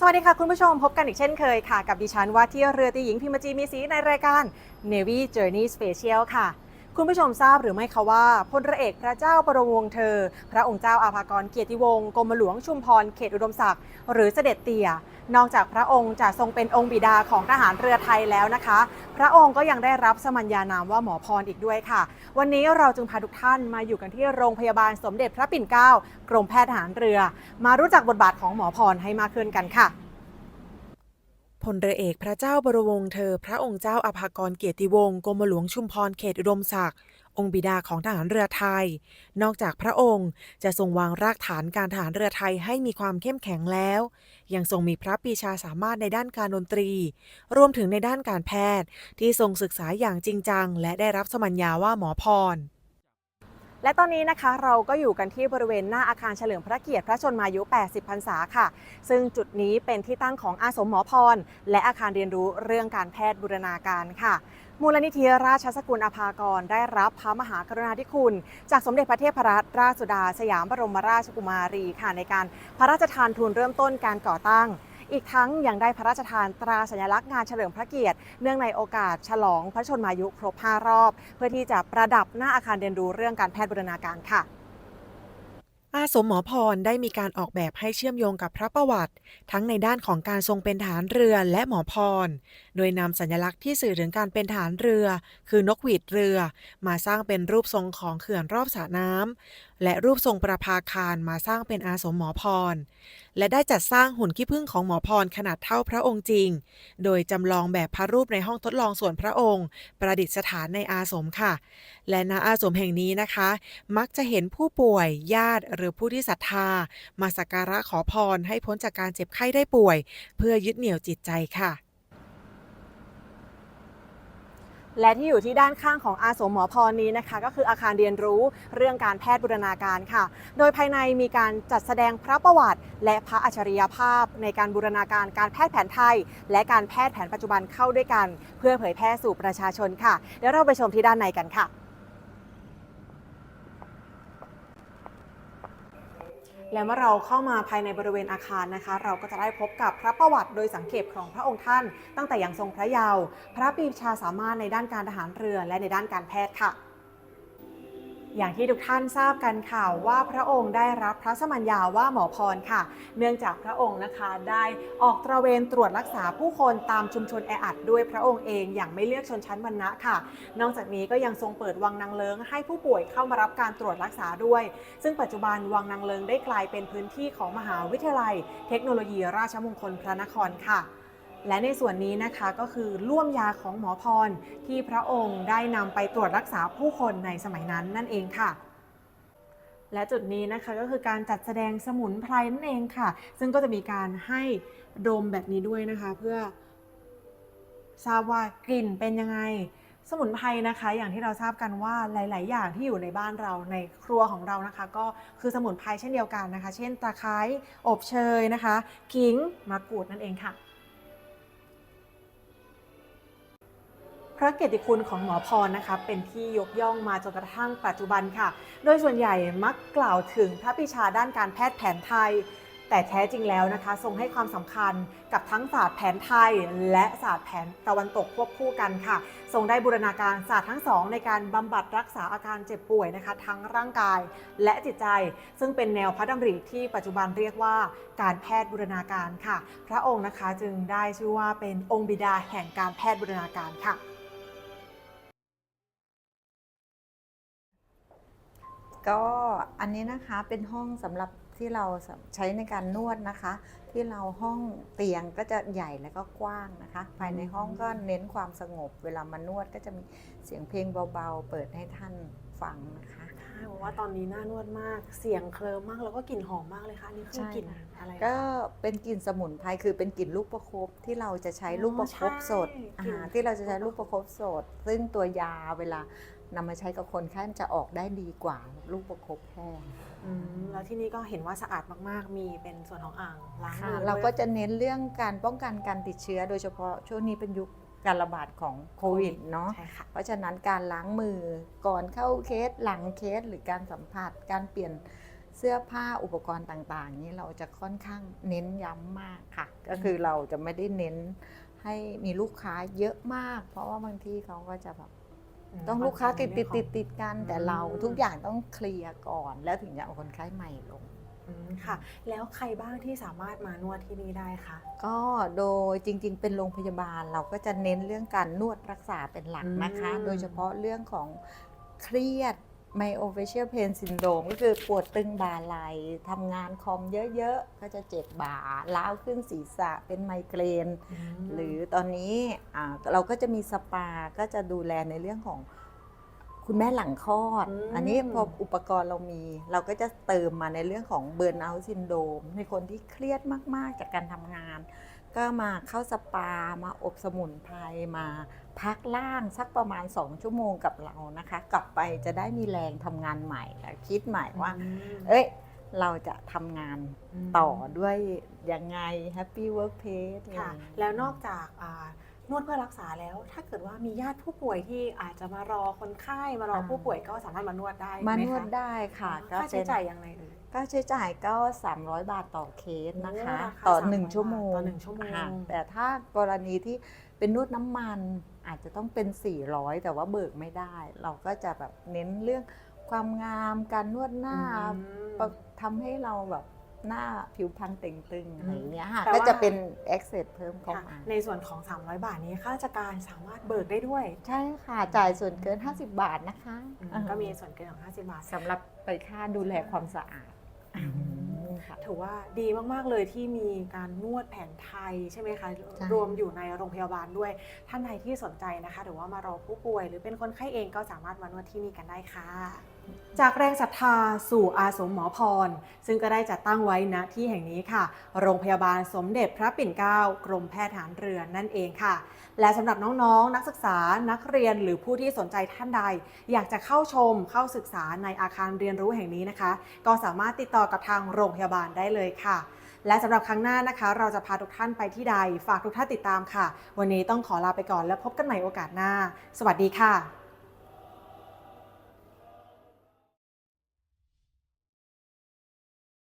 สวัสดีค่ะ คุณผู้ชมพบกันอีกเช่นเคยค่ะ กับดิฉันว่าที่เรือตีหญิงพิมจีมีสีในรายการ Navy Journey Special ค่ะ คุณผู้ชมทราบหรือไม่คะว่าพลรือเอกพระเจ้าบรมวงเธอ พระองค์เจ้าอาภากรเกียรติวงศ์กรมหลวงชุมพรเขตอุดมศักดิ์หรือเสด็จเตี่ย นอกจากพระองค์จะทรงเป็นองค์บิดาของทหารเรือไทยแล้วนะคะ พระองค์ก็ยังได้รับสมัญญานามว่าหมอพรอีกด้วยค่ะ วันนี้เราจึงพาทุกท่านมาอยู่กันที่โรงพยาบาลสมเด็จพระปิ่นเกล้ากรมแพทย์ทหารเรือ มารู้จักบทบาทของหมอพรให้มากขึ้นกันค่ะ พลเรือเอกพระเจ้าบรมวงศ์เธอ พระองค์เจ้าอภากรเกียรติวงศ์กรมหลวงชุมพรเขตอุดมศักดิ์องค์บิดาของทหารเรือไทย นอกจากพระองค์จะทรงวางรากฐานการทหารเรือไทยให้มีความเข้มแข็งแล้ว ยังทรงมีพระปีชาสามารถในด้านการดนตรี รวมถึงในด้านการแพทย์ ที่ทรงศึกษาอย่างจริงจัง และได้รับสมัญญาว่าหมอพร และตอนนี้นะคะเราก็อยู่กันที่บริเวณหน้าอาคารเฉลิมพระเกียรติพระชนมายุ 80 พรรษาค่ะ ซึ่งจุดนี้เป็นที่ตั้งของอาสมหมอพร และอาคารเรียนรู้เรื่องการแพทย์บูรณาการค่ะมูลนิธิราชสกุลอภากรได้รับพระมหากรุณาธิคุณ จากสมเด็จพระเทพรัตนราชสุดา สยามบรมราชกุมารีค่ะในการพระราชทานทุนเริ่มต้นการก่อตั้ง อีกทั้งยังได้พระราชทานตราสัญลักษณ์งานเฉลิมพระเกียรติ เนื่องในโอกาสฉลองพระชนมายุครบ 5 รอบ เพื่อที่จะประดับหน้าอาคารเรียนรู้เรื่องการแพทย์บูรณาการค่ะอาสมหมอพรได้มีการออกแบบให้เชื่อมโยงกับพระประวัติ ทั้งในด้านของการทรงเป็นฐานเรือและหมอพร โดยนำสัญลักษณ์ที่สื่อถึงการเป็นฐานเรือ คือนกหวีดเรือ มาสร้างเป็นรูปทรงของเขื่อนรอบสระน้ำ และรูปทรงประภาคารมาสร้างเป็นอาสมหมอพร และได้จัดสร้างหุ่นขี้ผึ้งของหมอพรขนาดเท่าพระองค์จริง โดยจำลองแบบพระรูปในห้องทดลองส่วนพระองค์ ประดิษฐานในอาสมค่ะ และณอาสมแห่งนี้นะคะ มักจะเห็นผู้ป่วยญาติหรือผู้ที่ศรัทธา มาสักการะขอพรให้พ้นจากการเจ็บไข้ได้ป่วย เพื่อยึดเหนี่ยวจิตใจค่ะ และที่อยู่ที่ด้านข้างของอาสมหมอพรนี้นะคะ ก็คืออาคารเรียนรู้เรื่องการแพทย์บูรณาการค่ะ โดยภายในมีการจัดแสดงพระประวัติ และพระอัจฉริยภาพ ในการบูรณาการการแพทย์แผนไทย และการแพทย์แผนปัจจุบันเข้าด้วยกัน เพื่อเผยแพร่สู่ประชาชนค่ะเดี๋ยวเราไปชมที่ด้านในกันค่ะ และเมื่อเราเข้ามาภายในบริเวณอาคารนะคะ เราก็จะได้พบกับพระประวัติโดยสังเขปของพระองค์ท่าน ตั้งแต่ยังทรงพระเยาว์พระปีชาสามารถในด้านการทหารเรือและในด้านการแพทย์ค่ะ อย่างที่ทุกท่านทราบกันค่ะว่าพระองค์ได้รับพระสมัญญาว่าหมอพรค่ะ เนื่องจากพระองค์นะคะได้ออกตระเวนตรวจรักษาผู้คนตามชุมชนแออัดด้วยพระองค์เองอย่างไม่เลือกชนชั้นวรรณะค่ะ นอกจากนี้ก็ยังทรงเปิดวังนางเลิงให้ผู้ป่วยเข้ามารับการตรวจรักษาด้วย ซึ่งปัจจุบันวังนางเลิงได้กลายเป็นพื้นที่ของมหาวิทยาลัย เทคโนโลยีราชมงคลพระนครค่ะ และในส่วนนี้นะคะก็คือล่วมยาของหมอพรที่พระองค์ได้นำไปตรวจรักษาผู้คนในสมัยนั้นนั่นเองค่ะและจุดนี้นะคะก็คือการจัดแสดงสมุนไพรนั่นเองค่ะ ซึ่งก็จะมีการให้ดมแบบนี้ด้วยนะคะ เพื่อทราบว่ากลิ่นเป็นยังไง สมุนไพรนะคะ อย่างที่เราทราบกันว่าหลาย ๆ อย่างที่อยู่ในบ้านเราในครัวของเรานะคะ ก็คือสมุนไพรเช่นเดียวกันนะคะ เช่นตะไคร้อบเชยนะคะขิงมะกรูดนั่นเองค่ะ พระเกียรติคุณของหมอพรนะคะเป็นที่ยกย่องมาจนกระทั่งปัจจุบันค่ะ โดยส่วนใหญ่มักกล่าวถึงพระปรีชาด้านการแพทย์แผนไทย แต่แท้จริงแล้วนะคะ ทรงให้ความสำคัญกับทั้งศาสตร์แผนไทย และศาสตร์แผนตะวันตกควบคู่กันค่ะ ทรงได้บูรณาการศาสตร์ทั้งสองในการบำบัดรักษาอาการเจ็บป่วยนะคะ ทั้งร่างกายและจิตใจ ซึ่งเป็นแนวพระดำริที่ปัจจุบันเรียกว่าการแพทย์บูรณาการค่ะ พระองค์นะคะจึงได้ชื่อว่าเป็นองค์บิดาแห่งการแพทย์บูรณาการค่ะ ก็อันนี้นะคะเป็นห้องสำหรับที่เราใช้ในการนวดนะคะ ที่เราห้องเตียงก็จะใหญ่และก็กว้างนะคะ ภายในห้องก็เน้นความสงบ เวลามานวดก็จะมีเสียงเพลงเบาๆ เปิดให้ท่านฟังนะคะใช่บอกว่าตอนนี้น่านวดมากเสียงเคลิ้มมากแล้วก็กลิ่นหอมมากเลยค่ะอันนี่คือใช่กลิ่นค่ะอะไรคะก็เป็นกลิ่นสมุนไพรคือเป็นกลิ่นลูกประคบที่เราจะใช้ลูกประคบสดใช่อ่ากลิ่นที่เราจะใช้ลูกประคบสด ซึ่งตัวยาเวลา นำมาใช้กับคนไข้มันจะออกได้ดีกว่าลูกประคบแห้งอืมแล้วที่นี่ก็เห็นว่าสะอาดมากๆ มีเป็นส่วนของอ่างล้างมืค่ะอเราก็ด้วยจะเน้นเรื่องการป้องกันการติดเชื้อ โดยเฉพาะช่วงนี้เป็นยุคการระบาดของโควิดเนาะใช่ค่ะเพราะฉะนั้นการล้างมือก่อนเข้าเคสหลังเคสหรือการสัมผัสการเปลี่ยนเสื้อผ้าอุปกรณ์ต่างๆ นี้เราจะค่อนข้างเน้นย้ำมากค่ะ ก็คือเราจะไม่ได้เน้นให้มีลูกค้าเยอะมาก เพราะว่าบางที่เขาก็จะแบบ ต้องลูกค้าติดติดติดติดกัน แต่เราทุกอย่างต้องเคลียร์ก่อน แล้วถึงจะเอาคนไข้ใหม่ลงอืมค่ะ แล้วใครบ้างที่สามารถมานวดที่นี่ได้คะก็โดยจริง ๆ เป็นโรงพยาบาลเราก็จะเน้นเรื่องการนวดรักษาเป็นหลักนะคะอืมโดยเฉพาะเรื่องของเครียด myofascial pain syndrome ก็คือปวดตึงบ่าไหล่ทำงานคอมเยอะๆ ก็จะเจ็บบ่าล้าวขึ้นศีรษะเป็นไมเกรน หรือตอนนี้อ่าเราก็จะมีสปาก็จะดูแลในเรื่องของคุณแม่หลังคลอดอืมอันนี้พออุปกรณ์เรามี เราก็จะเติมมาในเรื่องของเบิร์นเอาท์ซินโดมในคนที่เครียดมากๆจากการทำงาน ก็มาเข้าสปามาอบสมุนไพรมา พักล่างสักประมาณ 2 ชั่วโมงกับเรานะคะ กลับไปจะได้มีแรงทำงานใหม่และคิดใหม่ว่า เอ้ยเราจะทำงานมต่อด้วยยังไง Happy Workplace ค่ะอะไรอย่างเงี้ยแล้วนอกจากอ่านวดเพื่อรักษาแล้ว ถ้าเกิดว่ามีญาติผู้ป่วยที่อาจจะมารอคนไข้มารอผู้ป่วยก็สามารถมานวดได้ไหมานคะวดได้ค่ะก็ค่าเป็ใช้นจ่ายยังไงเอ่ยค่าใช้จ่ายก็ 300 บาทต่อเคสนะคะโอ้ราคาต่อ300 1ชั่วโมงต่อหนึ่งชั่วโมงค่ะแต่ถ้ากรณีที่เป็นนวดน้ำมัน อาจจะต้องเป็น 400 แต่ว่าเบิกไม่ได้ เราก็จะแบบเน้นเรื่องความงามการนวดหน้าอืมประทำให้เราแบบหน้าผิวพรรณเต่งตึงอะไรอย่างเงี้ยค่ะแต่ว่าก็จะเป็น access เพิ่มเข้าค่ะมาในส่วนของ 300 บาทนี้ข้าราชการสามารถเบิกได้ด้วย ใช่ค่ะ จ่ายส่วนเกิน 50 บาทนะคะอืมอ่าก็มีส่วนเกินของ 50 บาทสำหรับไปค่าดูแลความสะอาดอืม ค่ะ ถือว่าดีมากๆเลยที่มีการนวดแผนไทยใช่ไหมคะใช่รวมอยู่ในโรงพยาบาลด้วย ท่านใดที่สนใจนะคะ หรือว่ามารอผู้ป่วย หรือเป็นคนไข้เองก็สามารถมานวดที่นี่กันได้ค่ะ จากแรงศรัทธาสู่อาสมหมอพร ซึ่งก็ได้จัดตั้งไว้ณที่แห่งนี้ค่ะ โรงพยาบาลสมเด็จพระปิ่นเกล้ากรมแพทย์ทหารเรือนั่นเองค่ะ และสำหรับน้องๆ นักศึกษานักเรียนหรือผู้ที่สนใจท่านใด อยากจะเข้าชมเข้าศึกษาในอาคารเรียนรู้แห่งนี้นะคะ ก็สามารถติดต่อกับทางโรงพยาบาลได้เลยค่ะ และสำหรับครั้งหน้านะคะ เราจะพาทุกท่านไปที่ใด ฝากทุกท่านติดตามค่ะ วันนี้ต้องขอลาไปก่อนแล้วพบกันใหม่โอกาสหน้า สวัสดีค่ะ